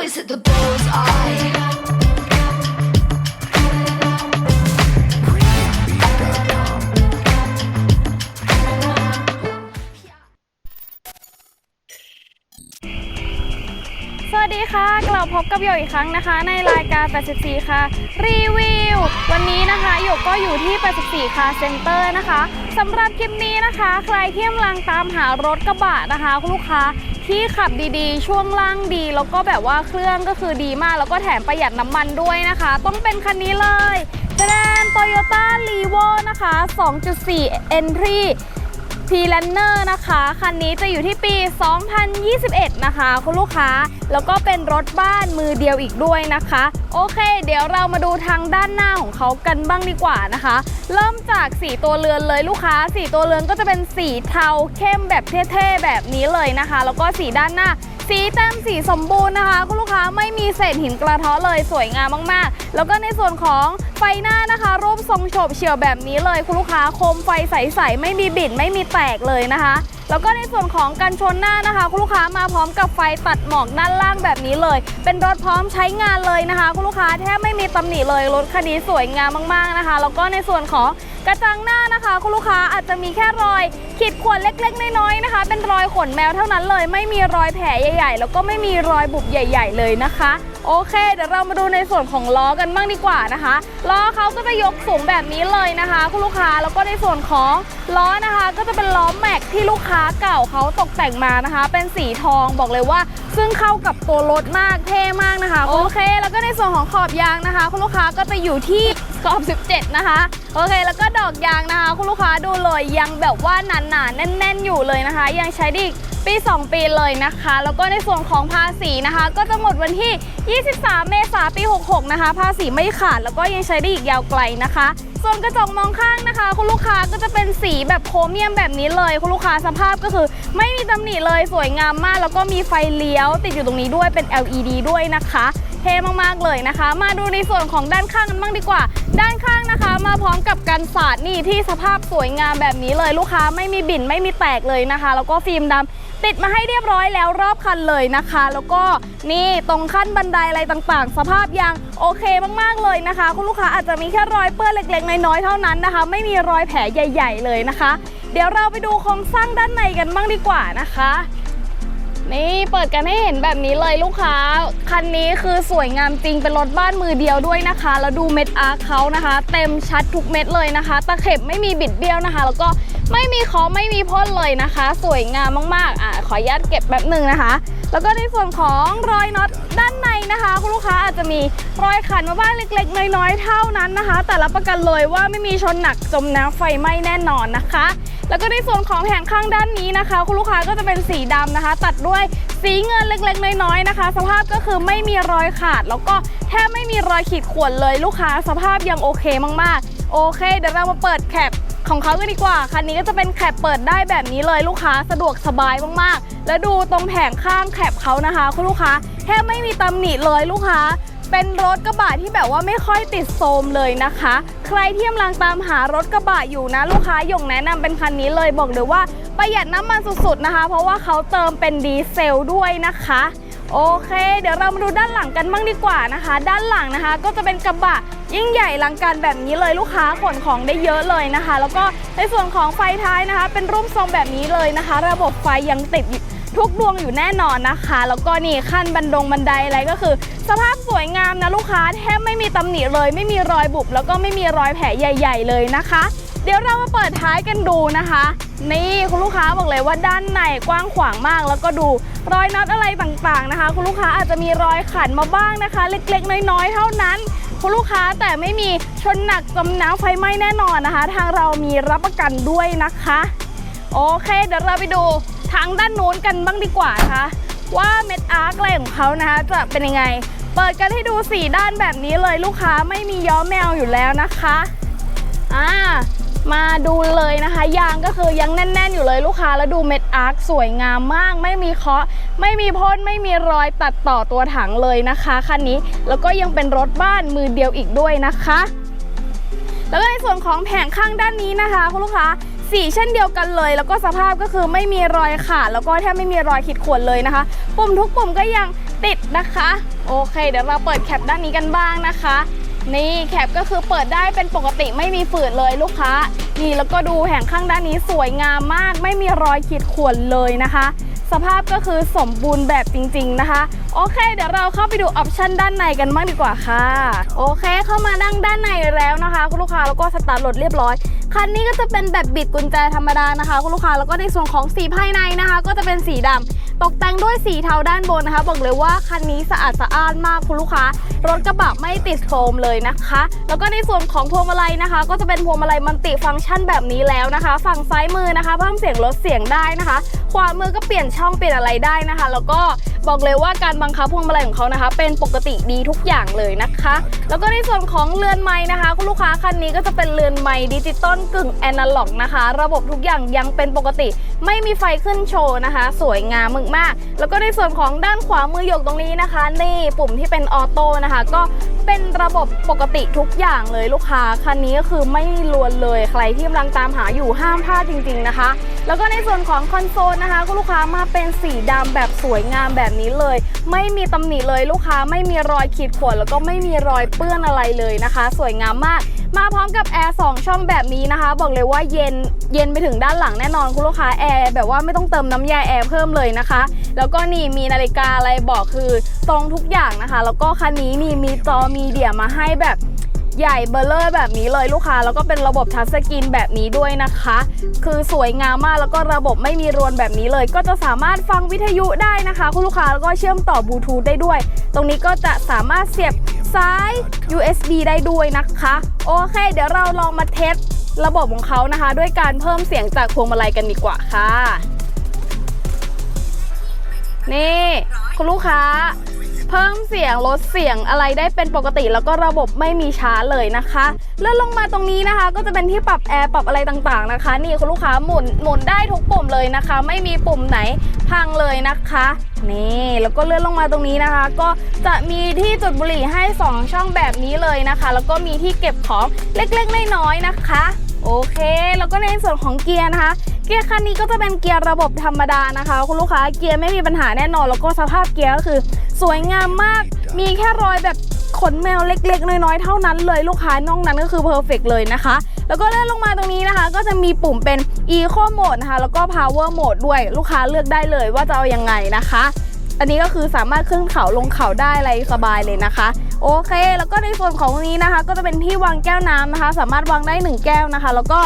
always hit the bullseye. สวัสดีค่ะ กลับพบกับโยอีกครั้งนะคะ ในรายการ 84 ค่ะ รีวิว วันนี้นะคะโยกก็อยู่ที่84คาเซ็นเตอร์นะคะสำหรับคลิปนี้นะคะ ใครที่กำลังตามหารถกระบะนะคะคุณลูกค้าที่ขับดีๆ ช่วงล่างดี แล้วก็แบบว่าเครื่องก็คือดีมาก แล้วก็แถมประหยัดน้ำมันด้วยนะคะ ต้องเป็นคันนี้เลยแสดง Toyota r e v o นะคะ 2.4 Entry p l a n n e r นะคะ คันนี้จะอยู่ที่ปี 2021 นะคะ คุณลูกค้า แล้วก็เป็นรถบ้านมือเดียวอีกด้วยนะคะ โอเค เดี๋ยวเรามาดูทางด้านหน้าของเขากันบ้างดีกว่านะคะ เริ่มจากสีตัวเรือนเลยลูกค้า สีตัวเรือนก็จะเป็นสีเทาเข้มแบบเท่ๆแบบนี้เลยนะคะ แล้วก็สีด้านหน้า สีเต็มสีสมบูรณ์นะคะ คุณลูกค้าไม่มีเศษหินกระเทาะเลยสวยงามมากๆ แล้วก็ในส่วนของไฟหน้านะคะ รูปทรงโฉบเฉี่ยวแบบนี้เลย คุณลูกค้าโคมไฟใสๆไม่มีบิดไม่มีแตกเลยนะคะ แล้วก็ในส่วนของกันชนหน้านะคะคุณลูกค้ามาพร้อมกับไฟตัดหมอกด้านล่างแบบนี้เลย เป็นรถพร้อมใช้งานเลยนะคะคุณลูกค้าแทบไม่มีตำหนิเลยรถคันนี้สวยงามมากๆนะคะ แล้วก็ในส่วนของกระจังหน้านะคะคุณลูกค้าอาจจะมีแค่รอยขีดข่วนเล็กๆน้อยๆนะคะ เป็นรอยขนแมวเท่านั้นเลย ไม่มีรอยแผลใหญ่ ๆ แล้วก็ไม่มีรอยบุบใหญ่ ๆ เลยนะคะ โอเค เดี๋ยวเรามาดูในส่วนของล้อกันบ้างดีกว่านะคะล้อเขาก็จะยกสูงแบบนี้เลยนะคะ คุณลูกค้าแล้วก็ในส่วนของล้อนะคะ ก็จะเป็นล้อแม็กที่ลูกค้าเก่าเขาตกแต่งมานะคะ เป็นสีทองบอกเลยว่า ซึ่งเข้ากับตัวรถมากเท่มากนะคะ โอเค แล้วก็ในส่วนของขอบยางนะคะ คุณลูกค้าก็จะอยู่ที่ขอบ 17 นะคะ โอเค แล้วก็ดอกยางนะคะ คุณลูกค้าดูเลยยังแบบว่าหนาๆแน่น ๆ อยู่เลยนะคะ ยังใช้ได้อีกปี 2 ปีเลยนะคะ แล้วก็ในส่วนของภาษีนะคะ ก็จะหมดวันที่ 23 เมษายนปี 66 นะคะ ภาษีไม่ขาดแล้วก็ยังใช้ได้อีกยาวไกลนะคะส่วนกระจกมองข้างนะคะ คุณลูกค้าก็จะเป็นสีแบบโครเมียมแบบนี้เลย คุณลูกค้าสภาพก็คือ ไม่มีตำหนิเลยสวยงามมาก แล้วก็มีไฟเลี้ยว ติดอยู่ตรงนี้ด้วยเป็น LED ด้วยนะคะ เท่มากๆเลยนะคะ มาดูในส่วนของด้านข้างกันบ้างดีกว่า ด้านข้างนะคะ มาพร้อมกับกันสาดนี่ที่สภาพสวยงามแบบนี้เลยลูกค้าไม่มีบิ่นไม่มีแตกเลยนะคะ แล้วก็ฟิล์มดำติดมาให้เรียบร้อยแล้วรอบคันเลยนะคะ แล้วก็นี่ตรงขั้นบันไดอะไรต่างๆ สภาพยางโอเคมากๆเลยนะคะ คุณลูกค้าอาจจะมีแค่รอยเปื้อนเล็กๆน้อยๆเท่านั้นนะคะ ไม่มีรอยแผลใหญ่ ๆ เลยนะคะ เดี๋ยวเราไปดูโครงสร้างด้านในกันบ้างดีกว่านะคะ นี่เปิดกันให้เห็นแบบนี้เลยลูกค้า คันนี้คือสวยงามจริงเป็นรถบ้านมือเดียวด้วยนะคะ แล้วดูเม็ดอาร์คเขานะคะ เต็มชัดทุกเม็ดเลยนะคะ ตะเข็บไม่มีบิดเบี้ยวนะคะ แล้วก็ไม่มีเคอไม่มีพ่นเลยนะคะ สวยงามมากๆอะขออนุญาตเก็บแบบหนึ่งนะคะ แล้วก็ในส่วนของรอยน็อตด้านในนะคะคุณลูกค้าอาจจะมีรอยขันมาบ้างเล็ก ๆ น้อยๆเท่านั้นนะคะ แต่รับประกันเลยว่าไม่มีชนหนักจมน้ำไฟไหม้แน่นอนนะคะ แล้วก็ในส่วนของแผงข้างด้านนี้นะคะ คุณลูกค้าก็จะเป็นสีดำนะคะ ตัดด้วยสีเงินเล็กๆ น้อยๆนะคะ สภาพก็คือไม่มีรอยขาด แล้วก็แทบไม่มีรอยขีดข่วนเลยลูกค้าสภาพยังโอเคมากๆ โอเค เดี๋ยวเรามาเปิดแคปของเขากันดีกว่า คันนี้ก็จะเป็นแคปเปิดได้แบบนี้เลยลูกค้าสะดวกสบายมากๆ แล้วดูตรงแผงข้างแคปเขานะคะ คุณลูกค้าแทบไม่มีตำหนิเลยลูกค้า เป็นรถกระบะที่แบบว่าไม่ค่อยติดโทรมเลยนะคะ ใครที่กำลังตามหารถกระบะอยู่นะ ลูกค้าหยงแนะนำเป็นคันนี้เลยบอกเลยว่าประหยัดน้ำมันสุดๆนะคะ เพราะว่าเขาเติมเป็นดีเซลด้วยนะคะ โอเค เดี๋ยวเรามาดูด้านหลังกันบ้างดีกว่านะคะ ด้านหลังนะคะ ก็จะเป็นกระบะยิ่งใหญ่ลังการแบบนี้เลยลูกค้าขนของได้เยอะเลยนะคะ แล้วก็ในส่วนของไฟท้ายนะคะ เป็นรูปทรงแบบนี้เลยนะคะ ระบบไฟยังติด ทุกดวงอยู่แน่นอนนะคะ แล้วก็นี่ขั้นบันดงบันไดอะไรก็คือ สภาพสวยงามนะลูกค้าแทบไม่มีตำหนิเลย ไม่มีรอยบุบแล้วก็ไม่มีรอยแผลใหญ่ ๆ เลยนะคะ เดี๋ยวเรามาเปิดท้ายกันดูนะคะ นี่คุณลูกค้าบอกเลยว่าด้านในกว้างขวางมาก แล้วก็ดูรอยน็อตอะไรต่างๆนะคะ คุณลูกค้าอาจจะมีรอยขันมาบ้างนะคะ เล็กๆ น้อยๆเท่านั้นคุณลูกค้าแต่ไม่มีชนหนักจมน้ำไฟไหม้แน่นอนนะคะ ทางเรามีรับประกันด้วยนะคะ โอเค เดี๋ยวเราไปดู ทางด้านนู้นกันบ้างดีกว่านะคะ ว่าเม็ดอาร์คอะไรของเขานะคะจะเป็นยังไง เปิดกันให้ดูสีด้านแบบนี้เลยลูกค้าไม่มีย้อมแมวอยู่แล้วนะคะอ่ามาดูเลยนะคะ ยางก็คือยังแน่น ๆ อยู่เลยลูกค้าแล้วดูเม็ดอาร์คสวยงามมาก ไม่มีเคาะ ไม่มีพ่นไม่มีรอยตัดต่อตัวถังเลยนะคะคันนี้แล้วก็ยังเป็นรถบ้านมือเดียวอีกด้วยนะคะ แล้วก็ในส่วนของแผงข้างด้านนี้นะคะ คุณลูกค้า สีเช่นเดียวกันเลย แล้วก็สภาพก็คือไม่มีรอยขาดแล้วก็แทบไม่มีรอยขีดข่วนเลยนะคะ ปุ่มทุกปุ่มก็ยังติดนะคะ โอเค เดี๋ยวเราเปิดแคปด้านนี้กันบ้างนะคะ นี่แคปก็คือเปิดได้เป็นปกติไม่มีฝืดเลยลูกค้า นี่แล้วก็ดูแผงข้างด้านนี้สวยงามมาก ไม่มีรอยขีดข่วนเลยนะคะ สภาพก็คือสมบูรณ์แบบจริง ๆนะคะ โอเค เดี๋ยวเราเข้าไปดูออปชันด้านในกันบ้างดีกว่าค่ะ โอเคเข้ามานั่งด้านในแล้วนะคะ คุณลูกค้าแล้วก็สตาร์ทรถเรียบร้อย คันนี้ก็จะเป็นแบบบิดกุญแจธรรมดานะคะ คุณลูกค้าแล้วก็ในส่วนของสีภายในนะคะ ก็จะเป็นสีดำตกแต่งด้วยสีเทาด้านบนนะคะ บอกเลยว่าคันนี้สะอาดสะอ้านมากคุณลูกค้ารถกระบะไม่ติดโฟมเลยนะคะ แล้วก็ในส่วนของพวงมาลัยนะคะ ก็จะเป็นพวงมาลัยมัลติฟังก์ชันแบบนี้แล้วนะคะ ฝั่งซ้ายมือนะคะ เพิ่มเสียงลดเสียงได้นะคะ ขวามือก็เปลี่ยนช่องเปลี่ยนอะไรได้นะคะ แล้วก็บอกเลยว่าการบังคับพวงมาลัยของเขานะคะ เป็นปกติดีทุกอย่างเลยนะคะ แล้วก็ในส่วนของเรือนไม้นะคะ คุณลูกค้าคันนี้ก็จะเป็นเรือนไม้ดิจิตอลกึ่งแอนาล็อกนะคะ ระบบทุกอย่างยังเป็นปกติ ไม่มีไฟขึ้นโชว์นะคะ สวยงามมากๆแล้วก็ในส่วนของด้านขวามือหยกตรงนี้นะคะ นี่ปุ่มที่เป็นออโต้นะคะ ก็เป็นระบบปกติทุกอย่างเลยลูกค้าคันนี้ก็คือไม่ลวนเลยใครที่กำลังตามหาอยู่ห้ามพลาดจริง ๆนะคะ แล้วก็ในส่วนของคอนโซลนะคะคุณลูกค้ามาเป็นสีดำแบบสวยงามแบบนี้เลย ไม่มีตำหนิเลยลูกค้าไม่มีรอยขีดข่วนแล้วก็ไม่มีรอยเปื้อนอะไรเลยนะคะ สวยงามมาก มาพร้อมกับแอร์2ช่องแบบนี้นะคะ บอกเลยว่าเย็นเย็นไปถึงด้านหลังแน่นอนคุณลูกค้าแอร์แบบว่าไม่ต้องเติมน้ำยาแอร์เพิ่มเลยนะคะ แล้วก็นี่มีนาฬิกาอะไรบอกคือตรงทุกอย่างนะคะ แล้วก็คันนี้นี่มีจอมีเดียมาให้แบบใหญ่เบลเลอร์แบบนี้เลยลูกค้า แล้วก็เป็นระบบทัชสกรีนแบบนี้ด้วยนะคะ คือสวยงามมากแล้วก็ระบบไม่มีรวนแบบนี้เลย ก็จะสามารถฟังวิทยุได้นะคะ คุณลูกค้าแล้วก็เชื่อมต่อบลูทูธได้ด้วย ตรงนี้ก็จะสามารถเสียบซ้าย USB ได้ด้วยนะคะ โอเค เดี๋ยวเราลองมาเทส ระบบของเขานะคะ ด้วยการเพิ่มเสียงจากพวงมาลัยกันดีกว่าค่ะ นี่คุณลูกค้า เพิ่มเสียงลดเสียงอะไรได้เป็นปกติ แล้วก็ระบบไม่มีช้าเลยนะคะเลื่อนลงมาตรงนี้นะคะ ก็จะเป็นที่ปรับแอร์ปรับอะไรต่างๆนะคะ นี่คุณลูกค้าหมุนหมุนได้ทุกปุ่มเลยนะคะ ไม่มีปุ่มไหนพังเลยนะคะ นี่แล้วก็เลื่อนลงมาตรงนี้นะคะ ก็จะมีที่จุดบุหรี่ให้ 2 ช่องแบบนี้เลยนะคะ แล้วก็มีที่เก็บของเล็กๆน้อยๆนะคะ โอเค แล้วก็ในส่วนของเกียร์นะคะ เกียร์คันนี้ก็จะเป็นเกียร์ระบบธรรมดานะคะ คุณลูกค้าเกียร์ไม่มีปัญหาแน่นอน แล้วก็สภาพเกียร์ก็คือ สวยงามมาก มีแค่รอยแบบขนแมวเล็ก ๆ น้อย ๆ เท่านั้นเลยลูกค้านอกนั้นก็คือเพอร์เฟกเลยนะคะ แล้วก็เลื่อนลงมาตรงนี้นะคะ ก็จะมีปุ่มเป็น Eco Mode นะคะ แล้วก็ Power Mode ด้วยลูกค้าเลือกได้เลยว่าจะเอายังไงนะคะ อันนี้ก็คือสามารถขึ้นเขาลงเขาได้อะไรสบายเลยนะคะ โอเค แล้วก็ในส่วนของนี้นะคะ ก็จะเป็นที่วางแก้วน้ำนะคะ สามารถวางได้ 1 แก้วนะคะ แล้วก็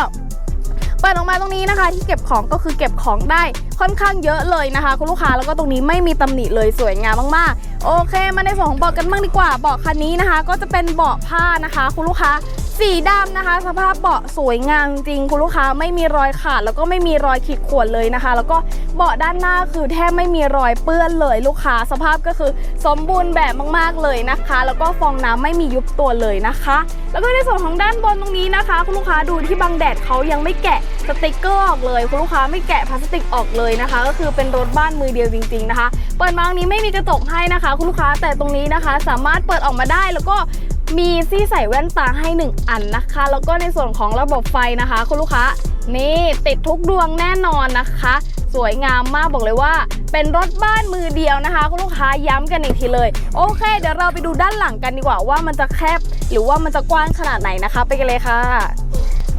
เปิดออกมาตรงนี้นะคะ ที่เก็บของก็คือเก็บของได้ค่อนข้างเยอะเลยนะคะ คุณลูกค้าแล้วก็ตรงนี้ไม่มีตำหนิเลยสวยงามมากๆ โอเค มาในส่วนของเบาะกันบ้างดีกว่าเบาะคันนี้นะคะ ก็จะเป็นเบาะผ้านะคะ คุณลูกค้า สีดำนะคะ สภาพเบาะสวยงามจริงคุณลูกค้าไม่มีรอยขาด แล้วก็ไม่มีรอยขีดข่วนเลยนะคะ แล้วก็เบาะด้านหน้าคือแทบไม่มีรอยเปื้อนเลยลูกค้า สภาพก็คือสมบูรณ์แบบมากๆเลยนะคะ แล้วก็ฟองน้ำไม่มียุบตัวเลยนะคะ แล้วก็ในส่วนของด้านบนตรงนี้นะคะ คุณลูกค้าดูที่บังแดดเขายังไม่แกะสติกเกอร์ออกเลยคุณลูกค้าไม่แกะพลาสติกออกเลยนะคะ ก็คือเป็นรถบ้านมือเดียวจริง ๆนะคะ เปิดมาตรงนี้ไม่มีกระจกให้นะคะ คุณลูกค้าแต่ตรงนี้นะคะ สามารถเปิดออกมาได้แล้วก็ มีซี่ใส่แว่นตาให้ 1 อันนะคะ แล้วก็ในส่วนของระบบไฟนะคะ คุณลูกค้านี่ติดทุกดวงแน่นอนนะคะ สวยงามมากบอกเลยว่า เป็นรถบ้านมือเดียวนะคะ คุณลูกค้าย้ำกันอีกทีเลย โอเค เดี๋ยวเราไปดูด้านหลังกันดีกว่าว่ามันจะแคบหรือว่ามันจะกว้างขนาดไหนนะคะ ไปกันเลยค่ะ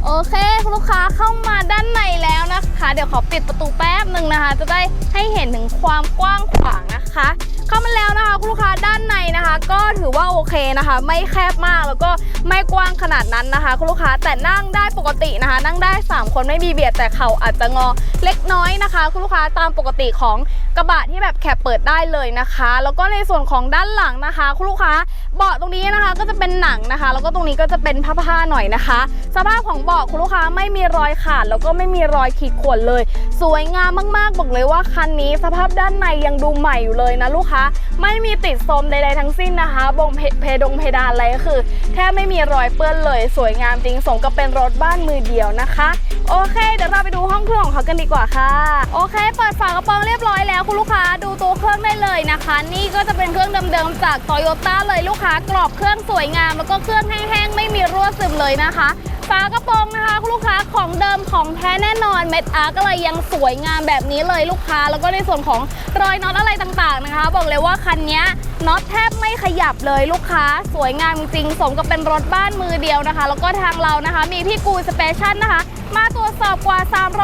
โอเคคุณลูกค้าเข้ามาด้านในแล้วนะคะ เดี๋ยวขอปิดประตูแป๊บหนึ่งนะคะ จะได้ให้เห็นถึงความกว้างขวางนะคะ เข้ามาแล้วนะคะคุณลูกค้าด้านในนะคะ ก็ถือว่าโอเคนะคะ ไม่แคบมากแล้วก็ไม่กว้างขนาดนั้นนะคะ คุณลูกค้าแต่นั่งได้ปกตินะคะ นั่งได้ 3 คนไม่มีเบียดแต่เข่าอาจจะงอเล็กน้อยนะคะ คุณลูกค้าตามปกติของกระบะที่แบบแคบเปิดได้เลยนะคะ แล้วก็ในส่วนของด้านหลังนะคะ คุณลูกค้าเบาะตรงนี้นะคะก็จะเป็นหนังนะคะ แล้วก็ตรงนี้ก็จะเป็นผ้าๆหน่อยนะคะ สภาพของเบาะคุณลูกค้าไม่มีรอยขาดแล้วก็ไม่มีรอยขีดข่วนเลย สวยงามมากๆบอกเลยว่าคันนี้สภาพด้านในยังดูใหม่อยู่เลยนะลูกค้า ไม่มีติดโทรมใดๆทั้งสิ้นนะคะบงเพเพดงเพดานอะไรก็คือ แทบไม่มีรอยเปื้อนเลย สวยงามจริงสมกับเป็นรถบ้านมือเดียวนะคะ โอเคเดี๋ยวเราไปดูห้องเครื่องของเขากันดีกว่าค่ะ โอเค เปิดฝากระโปรงเรียบร้อยแล้วคุณลูกค้าดูตัวเครื่องได้เลยนะคะ นี่ก็จะเป็นเครื่องเดิมๆจากโตโยต้าเลยลูกค้ากรอบเครื่องสวยงามแล้วก็เครื่องแห้งๆไม่มีรั่วซึมเลยนะคะ ฝากระโปรงนะคะคุณลูกค้าของเดิมของแท้แน่นอนเม็ดอาร์ก็เลยยังสวยงามแบบนี้เลยลูกค้า แล้วก็ในส่วนของรอยน็อตอะไรต่างๆนะคะ บอกเลยว่าคันนี้น็อตแทบไม่ขยับเลยลูกค้า สวยงามจริงสมกับเป็นรถบ้านมือเดียวนะคะ แล้วก็ทางเรานะคะ มีพี่กูสเปเชัลนะคะ มาตรวจสอบกว่า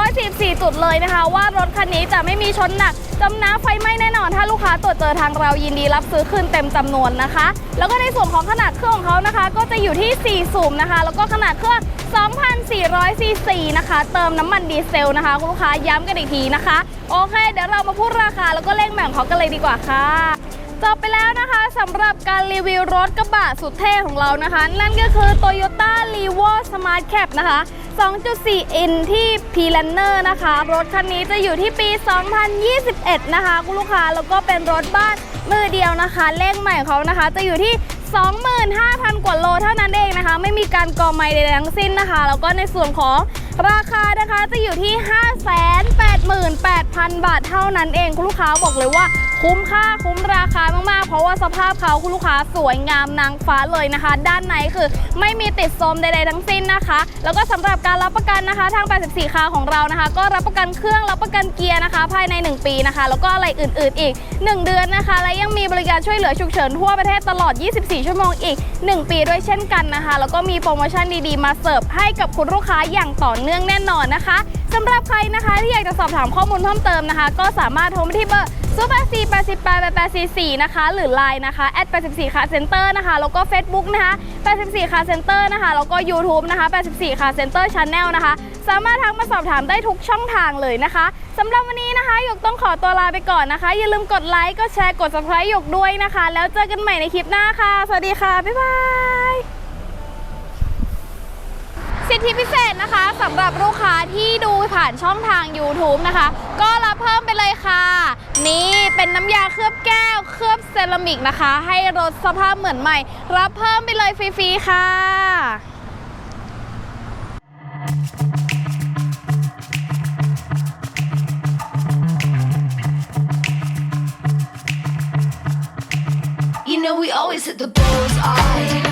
314จุดเลยนะคะ ว่ารถคันนี้จะไม่มีชนหนักจมน้ำไฟไหม้แน่นอน ค้าตรวจเจอทางเรายินดีรับซื้อคืนเต็มจำนวนนะคะ แล้วก็ในส่วนของขนาดเครื่องของเขานะคะ ก็จะอยู่ที่ 4 สูบนะคะ แล้วก็ขนาดเครื่อง 2,400 ซีซีนะคะ เติมน้ำมันดีเซลนะคะคุณลูกค้าย้ำกันอีกทีนะคะ โอเค เดี๋ยวเรามาพูดราคาแล้วก็เลขแบ่งเขากันเลยดีกว่าค่ะ จบไปแล้วนะคะสำหรับการรีวิวรถกระบะสุดเท่ของเรานะคะ นั่นก็คือ Toyota r e v o Smart Cap นะคะ 2.4 อินที่ p l a n n e r นะคะ รถคันนี้จะอยู่ที่ปี 2021 นะคะ คุณลูกค้าแล้วก็เป็นรถบ้านมือเดียวนะคะ เลขใหม่ของเขานะคะ จะอยู่ที่ 25,000 กว่าโลเท่านั้นเองนะคะ ไม่มีการกอไม้ใดทั้งสิ้นนะคะ แล้วก็ในส่วนของราคานะคะจะอยู่ที่ 588,000 บาทเท่านั้นเอง คุณลูกค้าบอกเลยว่า คุ้มค่าคุ้มราคามากๆ เพราะว่าสภาพเขาคุณลูกค้าสวยงามนางฟ้าเลยนะคะ ด้านในคือไม่มีติดโทรมใดๆทั้งสิ้นนะคะ แล้วก็สำหรับการรับประกันนะคะทาง 84 คาของเรานะคะ ก็รับประกันเครื่องรับประกันเกียร์นะคะ ภายใน 1 ปีนะคะ แล้วก็อะไรอื่นๆอีก 1 เดือนนะคะ และยังมีบริการช่วยเหลือฉุกเฉินทั่วประเทศตลอด 24 ชั่วโมงอีก 1 ปีด้วยเช่นกันนะคะ แล้วก็มีโปรโมชั่นดีๆ มาเสิร์ฟให้กับคุณลูกค้าอย่างต่อเนื่องแน่นอนนะคะสำหรับใครนะคะที่อยากจะสอบถามข้อมูลเพิ่มเติมนะคะ ก็สามารถโทรมาที่เบอร์ 0 8 4 8 8 8 4 4นะคะ หรือ Line นะคะ84 Car Center นะคะ แล้วก็ Facebook นะคะ84 Car Center นะคะ แล้วก็ YouTube นะคะ84 Car Center Channel นะคะ สามารถทักมาสอบถามได้ทุกช่องทางเลยนะคะสำหรับวันนี้นะคะหยกต้องขอตัวลาไปก่อนนะคะ อย่าลืมกดไลค์ กดแชร์ กด subscribe หยกด้วยนะคะ แล้วเจอกันใหม่ในคลิปหน้าค่ะ สวัสดีค่ะ บ๊ายบาย ธิพิเศษนะคะสำหรับลูกค้าที่ดูผ่านช่องทาง YouTube นะคะ ก็รับเพิ่มไปเลยค่ะ นี่เป็นน้ำยาเคลือบแก้ว เคลือบเซรามิกนะคะ ให้รถสภาพเหมือนใหม่ รับเพิ่มไปเลยฟรีๆค่ะ You know we always hit the bullseye.